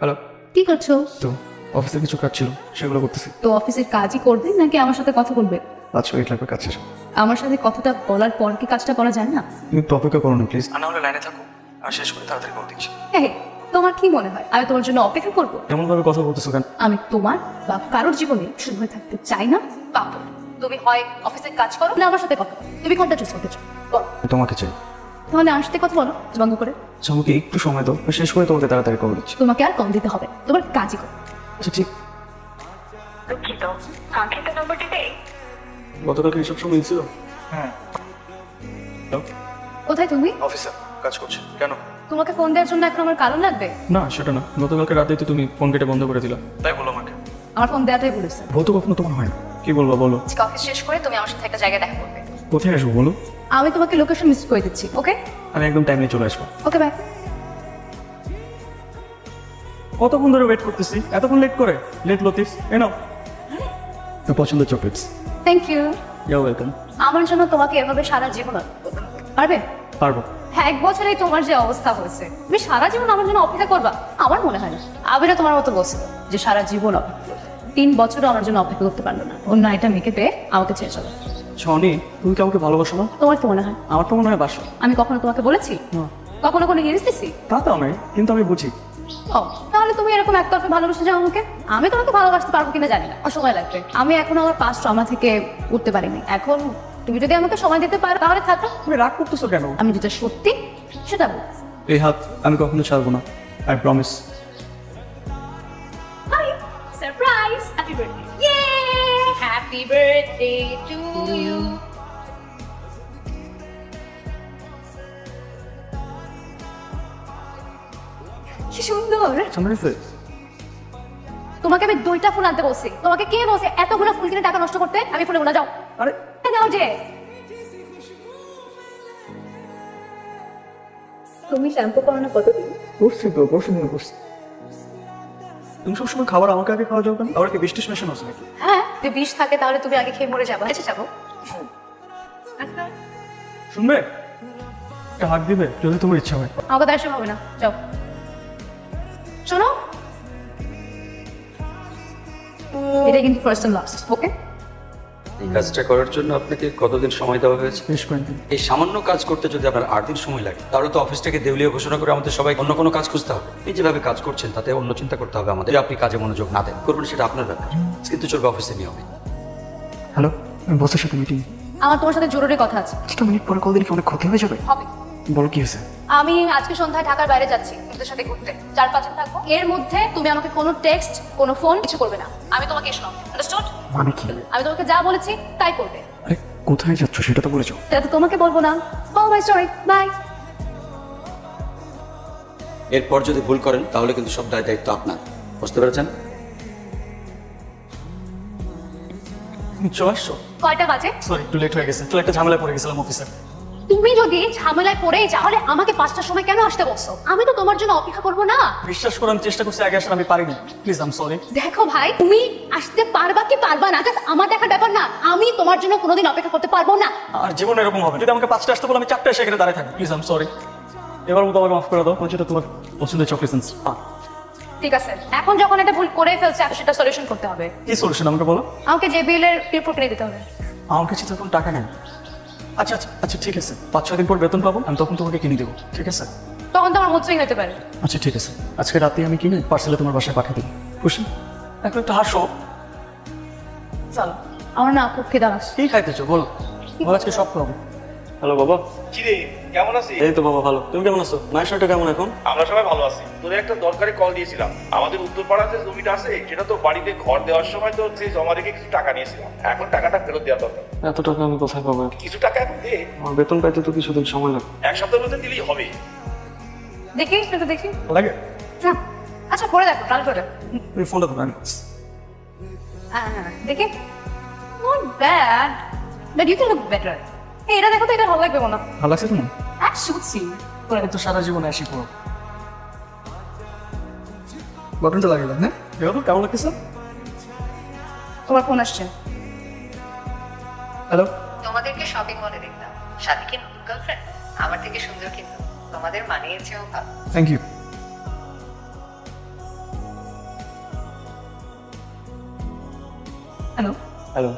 Hello কি করছ? তো অফিসে কিছু কাজ ছিল সেগুলো করতেছি। তো অফিসের কাজই করবে নাকি আমার সাথে কথা বলবে? পাঁচ মিনিট লাগবে কাজ শেষ আমার সাথে কথাটা বলার পর কি কাজটা করা যায় না? তুমি করো না প্লিজ আর না হলে লাইনে থাকো আর শেষ করে তাড়াতাড়ি করে দিচ্ছি এই তোমার কি মনে হয়? আমি তোমার জন্য অপেক্ষা করব? এমন ভাবে কথা বলতেছো কেন? আমি তোমার বা কারোর জীবনে শুরু হয়ে থাকতে চাই না পাবো। তুমি হয় অফিসের কাজ করো না আমার সাথে কথা বলো। তুমি কোনটা চুজ করতে চাও? তোমাকে চাই। তাহলে আমার সাথে কথা বলো বন্ধ করে। আচ্ছা আমাকে একটু সময় দাও আমি শেষ করে তোমাকে তাড়াতাড়ি করে দিচ্ছি। তোমাকে আর কম দিতে হবে তোমার কাজই করো। আচ্ছা ঠিক। দুঃখিত কাঙ্ক্ষিত গতকালকে এসব সময় মিলছিল? হ্যাঁ। কোথায় তুমি? অফিসে কাজ করছি। কেন? তোমাকে ফোন দেওয়ার জন্য এখন আমার কারণ লাগবে? না সেটা না। গতকালকে রাতেই তো তুমি ফোন কেটে বন্ধ করে দিলা। তাই বলো আমাকে। আমার ফোন দেওয়াটাই বলেছে ভৌত কখনো তোমার হয় না। কি বলব বলো। আজকে অফিস শেষ করে তুমি আমার সাথে একটা জায়গায় দেখা করবে। কোথায় আসব বলো? আমি তোমাকে লোকেশন মিস করে দিচ্ছি ওকে আমি একদম টাইমে চলে আসব। ওকে বাই কতক্ষণ ধরে ওয়েট করতেছি? এতক্ষণ লেট করে? লেট লতিফ এ নাও। তো পছন্দের chocolates thank you you welcome আমার জন্য তোমাকে এভাবে সারা জীবন পারবে? পারব। হ্যাঁ এক বছরেই তোমার যে অবস্থা হয়েছে তুমি সারা জীবন আমার জন্য অপেক্ষা করবা? আমার মনে হয় না। আবিরা তোমার মতো বলছিল যে সারা জীবন অপেক্ষা করবে। তিন বছরও আমার জন্য অপেক্ষা করতে পারল না। অন্য একটা মেয়েকে পেয়ে আমাকে ছেড়ে চলো। শনি তুমি কি আমাকে ভালোবাসো না? তোমার তো মনে হয়? আমার তো মনে হয় বাসো। আমি কখনো তোমাকে বলেছি? না। কখনো কোনো হিরিস দিছি? তা তো নয় কিন্তু আমি বুঝি। ও তাহলে তুমি এরকম একতরফে ভালোবাসে যাও আমাকে। আমি তোমাকে ভালোবাসতে পারব কিনা জানি না। সময় লাগবে। আমি এখন আমার পাঁচ ট্রমা থেকে উঠতে পারিনি। এখন তুমি যদি আমাকে সময় দিতে পারো তাহলে থাকো। তুমি রাগ করতেছো কেন? আমি যেটা সত্যি সেটা বল এই হাত আমি কখনো ছাড়বো না I promise birthday to you কি সুন্দর। সামনে তোমাকে আমি দুইটা ফুল আনতে বলছি। তোমাকে কে বলছে এতগুলো ফুল কিনে টাকা নষ্ট করতে? আমি ফুলে গুলো যাও। আরে। যাও যে। তুমি শ্যাম্পু করো না কতদিন? করছি তো পরশু দিন করছি। তুমি সবসময় খাবার আমাকে আগে খাওয়া যাও কেন আবার কি টিস মেশানো আছে নাকি? হ্যাঁ যদি বিষ থাকে তাহলে তুমি আগে খেয়ে মরে যাব। আচ্ছা যাব। শুনবে? একটা হাত দিবে যদি তোমার ইচ্ছা হয়। আমাকে তার হবে না। যাও। শোনো। এটা কিন্তু ফার্স্ট এন্ড লাস্ট ওকে এই কাজটা করার জন্য আপনাকে কতদিন সময় দেওয়া হয়েছে? বেশ কয়েকদিন। এই সামান্য কাজ করতে যদি আপনার আট দিন সময় লাগে তাহলে তো অফিসটাকে দেউলিয়া ঘোষণা করে আমাদের সবাই অন্য কোনো কাজ খুঁজতে হবে। এই যেভাবে কাজ করছেন তাতে অন্য চিন্তা করতে হবে আমাদের। আপনি কাজে মনোযোগ না দেন। করবেন সেটা আপনার ব্যাপার। কিন্তু চলবে অফিসে নিয়ে হবে হ্যালো আমি বসের সাথে মিটিং আমার তোমার সাথে জরুরি কথা আছে। একটা মিনিট পরে কল দিলে কি অনেক ক্ষতি হয়ে যাবে? হবে। বলো কি হয়েছে? আমি আজকে সন্ধ্যায় ঢাকার বাইরে যাচ্ছি তোমাদের সাথে ঘুরতে। চার পাঁচ দিন থাকব। এর মধ্যে তুমি আমাকে কোনো টেক্সট কোনো ফোন কিছু করবে না। আমি তোমাকে শোনাও আন্ডারস্টুড মানে কি? আমি তোমাকে যা বলেছি তাই করবে। আরে কোথায় যাচ্ছ সেটা তো বলেছ। সেটা তো তোমাকে বলব না। ও মাই সরি বাই এরপর যদি ভুল করেন তাহলে কিন্তু সব দায় দায়িত্ব আপনার। বুঝতে পেরেছেন? চলে আসছো? কয়টা বাজে? সরি একটু লেট হয়ে গেছে। তো একটা ঝামেলা পড়ে গেছিলাম অফিসে তুমি যদি ঝামেলায় পড়ে তাহলে আমাকে পাঁচটার সময় কেন আসতে বসো আমি তো তোমার জন্য অপেক্ষা করব না। বিশ্বাস করে আমি চেষ্টা করছি আগে আসার আমি পারিনি। প্লিজ আম সরি দেখো ভাই তুমি আসতে পারবা কি পারবা না? আমার দেখার ব্যাপার না আমি তোমার জন্য কোনোদিন অপেক্ষা করতে পারব না। আর জীবন এরকম হবে। যদি আমাকে পাঁচটা আসতে বলে আমি চারটা এসে এখানে দাঁড়িয়ে থাকি। প্লিজ আম সরি এবার মতো আমাকে মাফ করে দাও। যেটা তোমার পছন্দের চকলেট ঠিক আছে। এখন যখন এটা ভুল করে ফেলছে সেটা সলিউশন করতে হবে। কি সলিউশন আমাকে বলো? আমাকে যে বিলের রিপোর্ট কিনে দিতে হবে। আমার কাছে তখন টাকা নেই। আচ্ছা আচ্ছা আচ্ছা ঠিক আছে। পাঁচ ছয় দিন পর বেতন পাবো আমি তখন তোমাকে কিনে দেবো ঠিক আছে? তখন তো আমার হচ্ছেই হতে পারে। আচ্ছা ঠিক আছে। আজকে রাতে আমি কিনে পার্সেলে তোমার বাসায় পাঠিয়ে দেবো। খুশি? এখন একটু হাসো। চল। আমার না খুব খিদা লাগছে কি খাইতেছো? বলো। বল আজকে সব খাব হ্যালো বাবা। কিরে কেমন আছিস? এই তো বাবা ভালো। তুমি কেমন আছো? মায়ের শরীরটা কেমন এখন? আমরা সবাই ভালো আছি। তোদের একটা দরকারি কল দিয়েছিলাম। আমাদের উত্তরপাড়া যে জমিটা আছে সেটা তো বাড়িতে ঘর দেওয়ার সময় তো সেই জমা রেখে কিছু টাকা নিয়েছিলাম। এখন টাকাটা ফেরত দেওয়া দরকার। এত টাকা আমি কোথায় পাবো কিছু টাকা এখন দে। আমার বেতন পাইতে তো কিছুদিন সময় লাগবে। এক সপ্তাহের মধ্যে দিলেই হবে। দেখি একটু দেখি। লাগে? না। আচ্ছা পরে দেখো কাল করে। তুমি ফোনটা ধরো আমি হ্যাঁ দেখি। Not bad but you can এটা দেখো তো এটা ভালো লাগবে না ভালো লাগছে তোমার? আর শুনছি। তোরা তো সারা জীবন আসি পড়ো। বাটনটা লাগিয়ে দেন হ্যাঁ? এরকম কেমন লাগছে তোমার ফোন আসছে। হ্যালো তোমাদেরকে শপিং মলে দেখলাম। সাথে কি নতুন গার্লফ্রেন্ড আমার থেকে সুন্দর কিন্তু। তোমাদের মানিয়েছেও ভালো। Thank you hello hello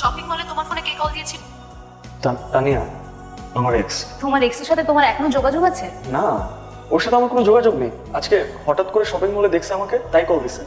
shopping মলে তোমার ফোনে কে কল দিয়েছিল? তানিয়া আমার এক্স তোমার এক্সের সাথে তোমার এখনও যোগাযোগ আছে? না ওর সাথে আমার কোনো যোগাযোগ নেই। আজকে হঠাৎ করে শপিং মলে দেখছে আমাকে তাই কল দিছে।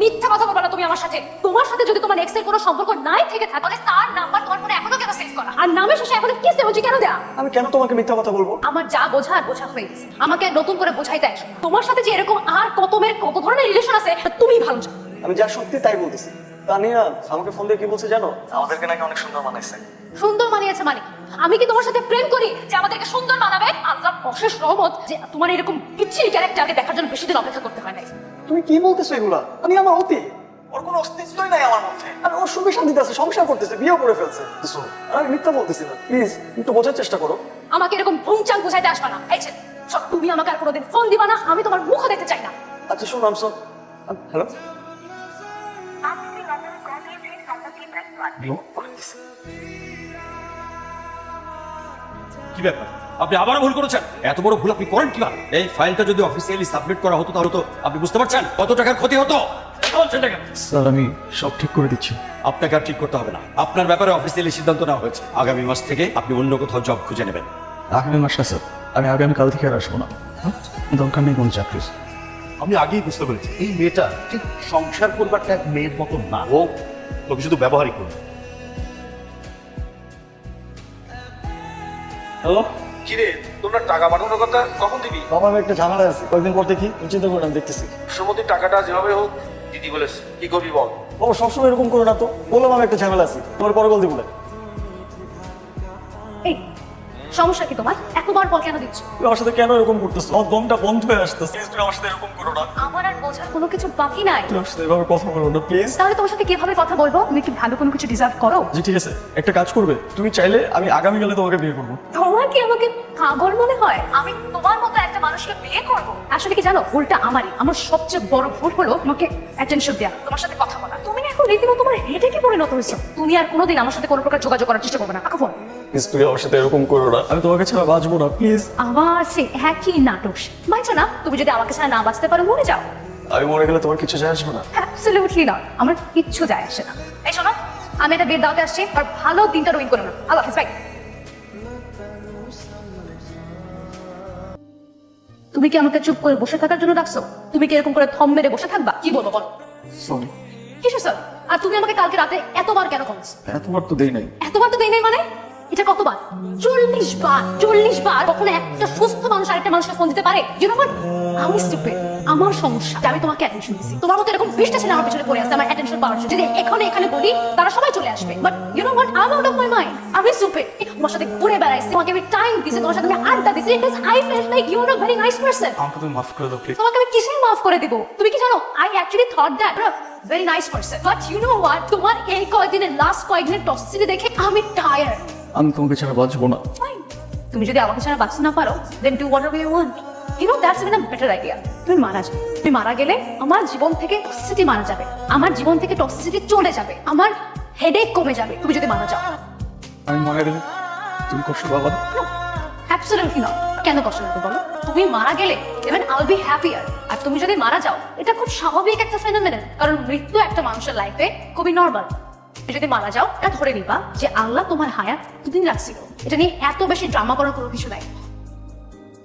মিথ্যা কথা বলবা না তুমি আমার সাথে। তোমার সাথে যদি তোমার এক্সের কোনো সম্পর্ক নাই থেকে থাকে তাহলে তার নাম্বার তোমার ফোনে এখনও কেন সেভ করা? আর নামের শেষে এখনও কিস এমোজি কেন দেয়া? আমি কেন তোমাকে মিথ্যা কথা বলব? আমার যা বোঝার বোঝা হয়ে গেছে। আমাকে নতুন করে বোঝাইতে আসো তোমার সাথে যে এরকম আর কত মেয়ের কত ধরনের রিলেশন আছে তুমি ভালো জানো। আমি যা সত্যি তাই বলতেছি। তানিয়া আমাকে ফোন দিয়ে কি বলছে জানো? আমাদেরকে নাকি অনেক সুন্দর মানাইছে। সুন্দর মানিয়েছে মানে? আমি কি তোমার সাথে প্রেম করি যে আমাদেরকে সুন্দর মানাবে? আল্লাহ অশেষ রহমত যে তোমার এরকম বিচ্ছিরি ক্যারেক্টারকে দেখার জন্য বেশি দিন অপেক্ষা করতে হয় নাই। তুমি কি বলতেছো এগুলা? আমি আমার অতি ওর কোনো অস্তিত্বই নাই আমার মধ্যে। আর ও সুখে শান্তিতে আছে সংসার করতেছে বিয়ে করে ফেলছে। আমি মিথ্যা বলতেছি না। প্লিজ একটু বোঝার চেষ্টা করো। আমাকে এরকম ভুংচাং বুঝাইতে আসবা না। এই তুমি আমাকে আর কোনোদিন ফোন দিবা না আমি তোমার মুখও দেখতে চাই না। আচ্ছা শোন আমসো হ্যালো কি ব্যাপার? আপনি আবারও ভুল করেছেন। এত বড় ভুল আপনি করেন কীভাবে? এই ফাইলটা যদি অফিসিয়ালি সাবমিট করা হতো তাহলে তো আপনি বুঝতে পারছেন কত টাকার ক্ষতি হতো। না? স্যার আমি সব ঠিক করে দিচ্ছি। আপনাকে আর ঠিক করতে হবে না। আপনার ব্যাপারে অফিসিয়ালি সিদ্ধান্ত নেওয়া হয়েছে। আগামী মাস থেকে আপনি অন্য কোথাও জব খুঁজে নেবেন। আগামী মাস স্যার। আমি আগামী কাল থেকে আর আসব না। হ্যাঁ? দরকার নেই কোনো চাকরির আমি আগেই বুঝতে পেরেছি এই মেয়েটা ঠিক সংসার করবার এক মেয়ের মতন না। ও তোকে শুধু ব্যবহারই করবে। হ্যালো? কিরে তোমরা টাকা পাঠানোর কথা কখন দিবি? বাবা আমি একটা ঝামেলা আছে। কয়েকদিন পর দেখি তুমি চিন্তা করে আমি দেখতেছি। সমতি টাকাটা যেভাবে হোক দিদি বলেছে। কি করবি বল? বাবা সবসময় এরকম করো না তো। বললাম আমি একটা ঝামেলা আছি। তোমার পরে বল দিব না। এই সমস্যা কি তোমার? এতবার কল কেন দিচ্ছ? তুমি আমার সাথে কেন এরকম করতেছো? আমার দমটা বন্ধ হয়ে আসতেছে। তুমি আমার সাথে এরকম করো না। আমার আর বোঝার কোনো কিছু বাকি নাই? তুমি সাথে এভাবে কথা বলো না প্লিজ তাহলে তোমার সাথে কীভাবে কথা বলব? তুমি কি ভালো কোনো কিছু ডিজার্ভ করো? জি ঠিক আছে। একটা কাজ করবে তুমি চাইলে আমি আগামীকালে তোমাকে বিয়ে করব। তোমার কি আমাকে পাগল মনে হয়? আমি তোমার মতো একটা মানুষকে বিয়ে করব? আসলে কি জানো ভুলটা আমারই। আমার সবচেয়ে বড় ভুল হলো তোমাকে অ্যাটেনশন দেওয়া তোমার সাথে কথা বলা। তুমি না এখন রীতিমতো তোমার হেডে কি পরিণত হয়েছো। তুমি আর কোনোদিন আমার সাথে কোনো প্রকার যোগাযোগ করার চেষ্টা করবে না। ফোন প্লিজ তুমি আমার সাথে এরকম করো না। আমি তোমাকে ছাড়া বাঁচবো না প্লিজ আবার সে একই নাটক। বাঁচো না তুমি যদি আমাকে ছাড়া না বাঁচতে পারো মরে যাও। আমি মরে গেলে তোমার কিছু যায় আসবে না? অ্যাবসলিউটলি না আমার কিচ্ছু যায় আসে না। এই শোনো আমি এটা বিয়ের দাওয়াতে আসছি আর ভালো দিনটা রুইন করো না আল্লাহ হাফিজ বাই। তুমি কি আমাকে চুপ করে বসে থাকার জন্য ডাকছো? তুমি কি এরকম করে থম মেরে বসে থাকবা? কি বলব বলো। সরি কিসে স্যার আর তুমি আমাকে কালকে রাতে এতবার কেন কমেছ এতবার তো দেই নাই। এতবার তো দেই নাই মানে? এটা কতবার? চল্লিশ বার চল্লিশ বার কখনো একটা সুস্থ মানুষ আরেকটা মানুষকে ফোন দিতে পারে? ইউ নো আমি স্টুপিড আমার সমস্যা। আমি তোমাকে অ্যাটেনশন দিছি তোমার মতো এরকম বিশটা ছেলে আমার পিছনে পড়ে আছে আমার অ্যাটেনশন পাওয়ার জন্য। যদি এখানে এখানে বলি তারা সবাই চলে আসবে। But you know what I out of my mind আমি স্টুপিড তোমার সাথে ঘুরে বেড়াইছি। তোমাকে আমি টাইম দিছি তোমার সাথে আমি আড্ডা দিছি because I like you are a very nice person আমাকে তুমি মাফ করে দাও প্লিজ তোমাকে আমি মাফ করে দিব? তুমি কি জানো? I actually thought that very nice person but you know what তোমার এই কয়েকদিনের লাস্ট কয়েকদিনের টক্সিসিটি দেখে আমি টায়ার্ড আমি তোমাকে ছাড়া বাঁচবো না। তুমি যদি আমাকে ছাড়া বাঁচতে না পারো then do what you want you know that's even a better idea তুমি মারা তুমি মারা গেলে আমার জীবন থেকে টক্সিসিটি মারা যাবে। আমার জীবন থেকে টক্সিসিটি চলে যাবে। আমার হেডেক কমে যাবে। তুমি যদি মারা যাও। আমি মারা গেলে তুমি কষ্ট পাবা? অ্যাবসলিউটলি নট কেন কষ্ট লাগবে বলো? তুমি মারা গেলে ইভেন আই বি হ্যাপিয়ার আর তুমি যদি মারা যাও এটা খুব স্বাভাবিক একটা ফেনোমেনন কারণ মৃত্যু একটা মানুষের লাইফে খুবই নর্মাল যদি মারা যাও এটা ধরে নিবা যে আল্লাহ তোমার হায়াত দুদিন রাখছিল। এটা নিয়ে এত বেশি ড্রামা করার কোনো কিছু নাই।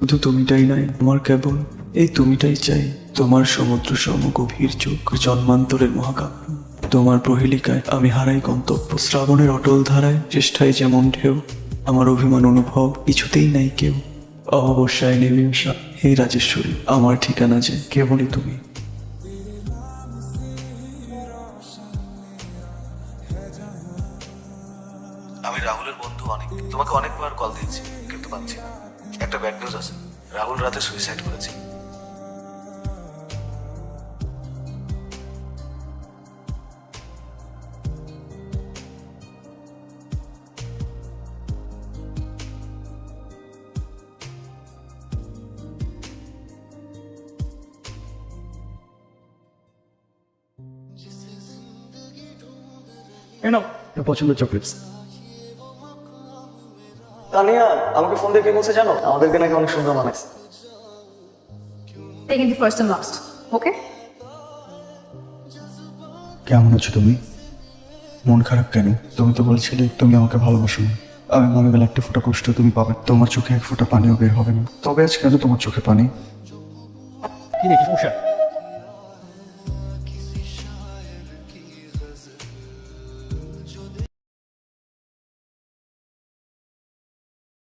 শুধু তুমিটাই নাই আমার কেবল এই তুমিটাই চাই। তোমার সমুদ্র সম গভীর চোখ জন্মান্তরের মহাকাব্য। তোমার প্রহেলিকায় আমি হারাই গন্তব্য। শ্রাবণের অটল ধারায় চেষ্টায় যেমন ঢেউ, আমার অভিমান অনুভব কিছুতেই নাই কেউ। অমাবস্যায় নেমে আসা, হে রাজেশ্বরী, আমার ঠিকানা যে কেবলই তুমি। আমি রাহুলের বন্ধু অনেক, তোমাকে অনেকবার কল দিয়েছি। ব্যাড নিউজ আছে। রাহুল রাতে সুইসাইড করেছে। নাও পছন্দের চকলেটস তানিয়া আমাকে ফোন দিয়ে কি বলছে জানো? আমাদেরকে নাকি অনেক সুন্দর মানাইছে and last. Okay? কেমন আছো তুমি? মন খারাপ কেন? তুমি তো বলছিলে তুমি আমাকে ভালোবাসো না। আমি মনে গেলে একটা ফোঁটা কষ্ট তুমি পাবে। তোমার চোখে এক ফোঁটা পানিও বের হবে না। তবে আজ কেন তোমার চোখে পানি। কি রে কি